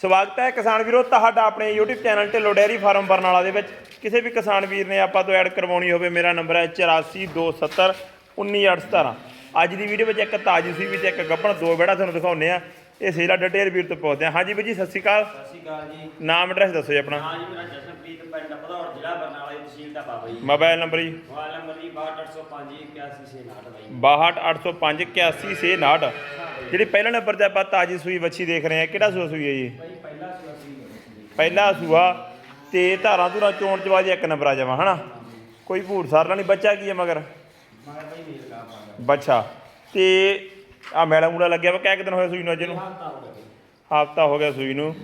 ਸਵਾਗਤ ਹੈ ਕਿਸਾਨ ਵੀਰੋ ਤੁਹਾਡਾ ਆਪਣੇ YouTube channel Dhillon dairy farm Barnala ਦੇ ਵਿੱਚ। ਕਿਸੇ ਵੀ ਕਿਸਾਨ ਵੀਰ ਨੇ ਆਪਾਂ ਤੋਂ ਐਡ ਕਰਵਾਉਣੀ ਹੋਵੇ ਮੇਰਾ ਨੰਬਰ ਹੈ 8427 19817 ਅੱਜ ਦੀ ਵੀਡੀਓ ਵਿੱਚ ਇੱਕ ਤਾਜੀ ਸੀ ਵਿੱਚ ਇੱਕ ਗੱਭਣ ਦੋ ਬੈੜਾ ਤੁਹਾਨੂੰ ਦਿਖਾਉਂਦੇ ਆ ਇਹ ਸੇਲਾ ਡਟੇਰ ਵੀਰ ਤੋਂ ਪੁੱਛਦੇ ਆ ਹਾਂਜੀ ਵੀਰ ਜੀ ਸਤਿ ਸ਼੍ਰੀ ਅਕਾਲ। ਸਤਿ ਸ਼੍ਰੀ ਅਕਾਲ ਜੀ। ਨਾਮ ਐਡਰੈਸ ਦੱਸੋ ਜੀ ਆਪਣਾ। ਹਾਂ ਜੀ ਮੇਰਾ ਜਸ਼ਨਪ੍ਰੀਤ ਪਿੰਡ ਭਦੌੜ ਜ਼ਿਲ੍ਹਾ ਬਰਨਾਲਾ ਦੀ ਤਹਿਸੀਲ ਦਾ ਬਾਬਾ ਜੀ। ਮੋਬਾਈਲ ਨੰਬਰ ਜੀ। ਮੋਬਾਈਲ ਨੰਬਰ ਜੀ 62805 816 ਬਾਈ 628005 8169 ਜਿਹੜੀ ਪਹਿਲਾ ਨੰਬਰ ਤੇ ਆਪਾਂ ਤਾਜੀ ਸੂਈ ਵੱਛੀ ਦੇਖ ਰਹੇ ਹਾਂ ਕਿਹੜਾ ਸੂਈ ਹੈ ਜੀ? ਪਹਿਲਾ ਸੂਆ ਤੇ ਧਾਰਾਂ ਧੁਰਾਂ ਚੋਣ ਚਵਾ ਦੀ ਇੱਕ ਨੰਬਰ ਆ ਜਾਵਾ ਹਨਾ? ਕੋਈ ਭੂਰ ਸਾਰਲਾ ਨਹੀਂ ਬੱਚਾ ਕੀ ਹੈ ਮਗਰ? ਬੱਚਾ। ਤੇ ਆ ਮੈਲਾ ਮੂਲਾ ਲੱਗਿਆ ਵਾ ਕਿਹ ਕੁ ਦਿਨ ਹੋਇਆ ਸੂਈ ਨੂੰ ਅੱਜ ਨੂੰ? ਹਫਤਾ ਹੋ ਗਿਆ ਸੂਈ ਨੂੰ।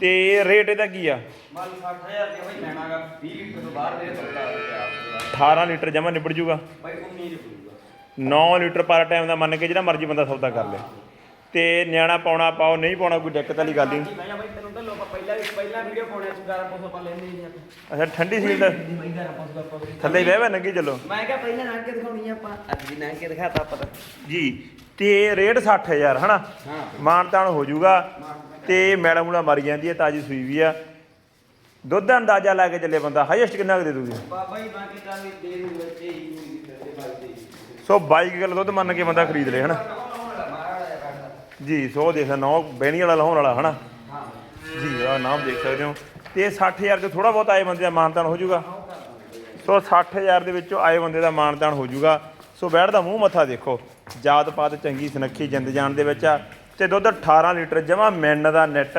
ਤੇ ਰੇਟ ਇਹਦਾ ਕੀ ਆ? ਮਾਲ 60000 ਰੁਪਏ ਬਾਈ ਲੈਣਾਗਾ 20 ਲੀਟਰ ਤੋਂ ਬਾਹਰ ਦੇ ਸੌਦਾ ਪਿਆ 18 ਲੀਟਰ ਜਮਾ ਨਿਬੜ ਜੂਗਾ। ਬਾਈ 19 ਰੁਪਏ 9 ਲੀਟਰ ਪਰ ਟਾਈਮ ਦਾ ਮੰਨ ਕੇ ਜਿਹੜਾ ਮਰਜ਼ੀ ਬੰਦਾ ਸੌਦਾ ਕਰ ਲੇ। ਤੇ ਨਿਆਣਾ ਪਾਉਣਾ ਪਾਓ ਨਹੀਂ ਪਾਉਣਾ ਕੋਈ ਦਿੱਕਤ ਵਾਲੀ ਗੱਲ ਨਹੀਂ। ਪਹਿਲਾਂ ਵੀ ਪਹਿਲਾਂ ਵੀਡੀਓ ਪਾਉਣੇ ਸੀ ਗਾਰਾ ਪੋਸੋ ਪਾ ਲੈਂਦੇ ਨਹੀਂ ਆਪਾਂ। ਅੱਛਾ ਠੰਡੀ ਸੀਲ ਦਾ ਜੀ ਬਾਈ ਗਾਰਾ ਪੋਸੋ ਆਪਾਂ ਥੱਲੇ ਬਹਿ ਬਹਿ ਨੰਗੀ ਚੱਲੋ। ਮੈਂ ਕਿਹਾ ਪਹਿਲਾਂ ਲੰਘ ਕੇ ਦਿਖਾਉਣੀ ਆ ਆਪਾਂ। ਅੱਜ ਵੀ ਲੰਘ ਕੇ ਦਿਖਾਤਾ ਆਪਾਂ ਤਾਂ। ਜੀ ਤੇ ਰੇਟ 60000 ਹਨਾ? ਹਾਂ। ਮਾਨਤਾਨ ਹੋ ਜਾਊਗਾ। ਤੇ ਮੈਲਾ ਮੂਲਾ ਮਰ ਜਾਂਦੀ ਹੈ ਤਾਜੀ ਸੂਈ ਵੀ ਆ। ਦੁੱਧ ਦਾ ਅੰਦਾਜ਼ਾ ਲਾ ਕੇ ਚੱਲੇ ਬੰਦਾ। ਹਾਈਐਸਟ ਕਿੰਨਾ ਕੁ ਦੇ ਦੂਗੀ ਬਾਬਾ ਜੀ ਬਾਕੀ ਤਾਂ ਵੀ ਦੇ ਨੂੰ ਬੱਚੇ ਹੀ ਨਹੀਂ ਕਰਦੇ ਬਾਈ ਦੇ ਸੋ 22 ਕਿਲੋ ਦੁੱਧ ਮੰਨ ਕੇ ਬੰਦਾ ਖਰੀਦ ਲੇ ਹਨਾ? ਜੀ ਸੋ ਦੇਖ ਨੌ ਬਹਿਣੀ ਵਾਲਾ ਲਾਉਣ ਵਾਲਾ ਹਨਾ? ਜੀ ਆ ਨਾਮ ਦੇਖ ਸਕਦੇ ਹੋ। ਤੇ 60000 ਤੇ ਥੋੜਾ ਬਹੁਤ ਆਏ ਬੰਦੇ ਦਾ ਮਾਨਤਾਨ ਹੋ ਜਾਊਗਾ। ਸੋ 60000 ਦੇ ਵਿੱਚੋਂ ਆਏ ਬੰਦੇ ਦਾ ਮਾਨਤਾਨ ਹੋ ਜਾਊਗਾ। ਸੋ ਬੈੜ ਦਾ ਮੂੰਹ ਮੱਥਾ ਦੇਖੋ। ਜਾਤ ਪਾਤ ਚੰਗੀ ਸੁਨੱਖੀ ਜਿੰਦ ਜਾਨ ਦੇ ਵਿੱਚ ਆ। ਤੇ ਦੁੱਧ 18 ਲੀਟਰ ਜਮਾ ਮੈਨ ਦਾ ਨੈਟ।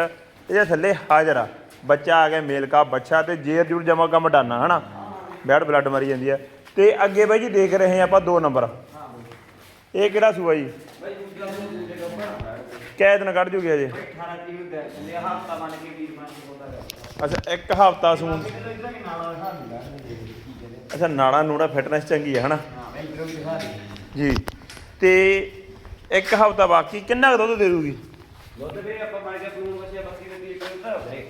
ਇਹਦੇ ਥੱਲੇ ਹਾਜ਼ਰ ਆ। ਬੱਚਾ ਆ ਗਿਆ, ਮੇਲ ਕਾ ਬੱਚਾ ਤੇ ਜੇਰ ਜੂਰ ਜਮਾ ਕੰਮ ਡਾਨਾ ਹਨਾ? ਬੈੜ ਬਲੱਡ ਮਰੀ ਜਾਂਦੀ ਆ। ਤੇ ਅੱਗੇ ਬਾਈ ਜੀ ਦੇਖ ਰਹੇ ਆਪਾਂ ਦੋ ਨੰਬਰ। ਇਹ ਕਿਹੜਾ ਸੂਆ ਜੀ? ਬਾਈ ਦੂਜਾ ਨੂੰ ਕੱਢ ਜੂਗੇ ਅਜੇ। 18 ਤਰੀਕ ਦੇ ਲੈ ਹਫਤਾ ਮੰਨ ਕੇ ਵੀਰ ਮੰਨ ਕੇ ਬੋਲਦਾ ਕਰ ਅੱਛਾ ਇੱਕ ਹਫਤਾ ਸੂਣ। ਕਿਲੋ ਇਹਦਾ ਵੀ ਨਾਲ ਦਿਖਾ ਦਿੰਦਾ ਕੀ ਕਹਿੰਦੇ ਅੱਛਾ ਨਾੜਾ ਨੂੜਾ ਫਿਟਨੈਸ ਚੰਗੀ ਹੈ ਹਨਾ? ਹਾਂ ਬਾਈ ਵੀਰੋ ਵੀ ਦਿਖਾ ਦੇ ਜੀ। ਤੇ ਇੱਕ ਹਫਤਾ ਬਾਕੀ ਕਿੰਨਾ ਕੁ ਦੁੱਧ ਦੇ ਦੂਗੀ? ਦੁੱਧ ਵੀ ਆਪਾਂ ਮੰਨ ਕੇ ਪੂਣ ਵਸਿਆ ਬੱਤੀ ਦੇ ਵੀਰ ਕੋਲ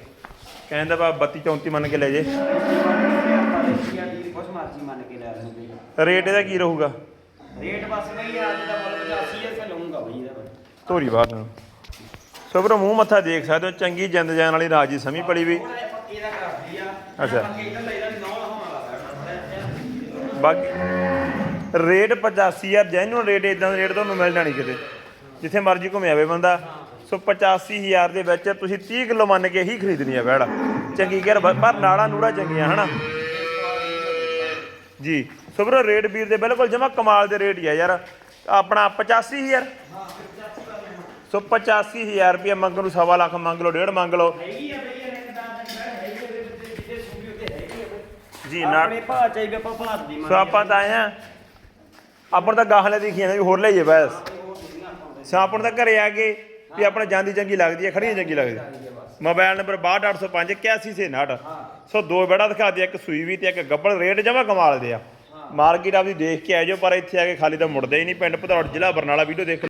ਕਹਿੰਦਾ ਬਾ 32 34 ਮੰਨ ਕੇ ਲੈ ਜੇ। ਆਪਾਂ ਦੇਖੀਆ ਦੀ ਕੁਛ ਮਰਜ਼ੀ ਮੰਨ ਕੇ ਲੈ ਲੈਂਦੇ ਰੇਟ ਇਹਦਾ ਕੀ ਰਹੂਗਾ? ਰੇਟ ਬਸ ਬਈ ਅੱਜ ਦਾ ਮੁੱਲ 85000 ਰੁਪਏ ਲਊਂਗਾ ਬਈ ਇਹਦਾ। ਮੈਂ। ਧੋਰੀ ਬਾਹਰ ਨੂੰ। ਸੋ ਵੀਰੋ ਮੂੰਹ ਮੱਥਾ ਦੇਖ ਸਕਦੇ ਹੋ ਚੰਗੀ ਜਿੰਦ ਜਾਨ ਵਾਲੀ ਰਾਜੀ ਸਮੀ ਪੜੀ ਵੀ। ਆ। ਅੱਛਾ। ਬਾਕੀ ਰੇਟ 85000 ਜੈਨੂਨ ਰੇਟ ਇਦਾਂ ਦੇ ਰੇਟ ਤੁਹਾਨੂੰ ਮਿਲ ਜਾਣੀ ਕਿਤੇ। ਜਿੱਥੇ ਮਰਜ਼ੀ ਘੁੰਮੇ ਆਵੇ ਬੰਦਾ। ਸੋ 85000 ਦੇ ਵਿੱਚ ਤੁਸੀਂ 30 ਕਿਲੋ ਮੰਨ ਕੇ ਹੀ ਖਰੀਦਣੀ ਆ ਬੈੜ। ਚੰਗੀ ਘਰ ਪਰ ਨਾੜਾ ਨੂੜਾ ਚੰਗੀਆਂ ਹਨਾ? ਜੀ। ਸੋ ਵੀਰੋ ਰੇਟ ਵੀਰ ਦੇ ਬਿਲਕੁਲ ਜਮਾ ਕਮਾਲ ਦੇ ਰੇਟ ਹੀ ਆ ਯਾਰ। ਆਪਣਾ 85000 ਸੋ 85000 ਰੁਪਏ ਮੰਗ ਨੂੰ ਸਵਾ ਲੱਖ ਮੰਗ ਲਓ ਡੇਢ ਮੰਗ ਲਓ। ਹੈਗੀ ਆ ਬਈ ਇਹ ਦਾ ਹੈਗੀ ਆ ਇਹਦੇ ਵਿੱਚ ਜਿਹਦੇ ਸੂਬੀ ਉੱਤੇ ਹੈਗੀ ਆ ਬਈ। ਜੀ ਨਾ। ਆਪਣੇ ਭਾਅ ਚਾਹੀਦੇ ਆਪਾਂ ਭਾਅ ਦੀ ਸੋ ਆਪਾਂ ਤਾਂ ਆਏ ਆ ਆਪਾਂ ਤਾਂ ਗਾਹਲੇ ਦੇਖੀਆਂ ਨੇ ਹੋਰ ਲਈਏ ਬਸ। ਸੋ ਆਪਾਂ ਨੂੰ ਤਾਂ ਘਰੇ ਆ ਕੇ ਵੀ ਆਪਣਾ ਜਾਂਦੀ ਚੰਗੀ ਲੱਗਦੀ ਹੈ ਖੜੀਆਂ ਚੰਗੀ ਲੱਗਦੀ। ਮੋਬਾਈਲ ਨੰਬਰ 62805 8169 ਸੋ ਦੋ ਬੜਾ ਦਿਖਾ ਦਿਆ ਇੱਕ ਸੂਈ ਵੀ ਤੇ ਇੱਕ ਗੱਬੜ ਰੇਟ ਜਮਾ ਕਮਾਲ ਦੇ ਆ। ਮਾਰਕੀਟ ਆਪਦੀ ਦੇਖ ਕੇ ਆਜੋ ਪਰ ਇੱਥੇ ਆ ਕੇ ਖਾਲੀ ਤਾਂ ਮੁੜਦੇ ਹੀ ਨਹੀਂ ਪਿੰਡ ਭਦੌੜ ਜ਼ਿਲ੍ਹਾ ਬਰਨਾਲਾ ਵੀਡੀਓ ਦੇਖ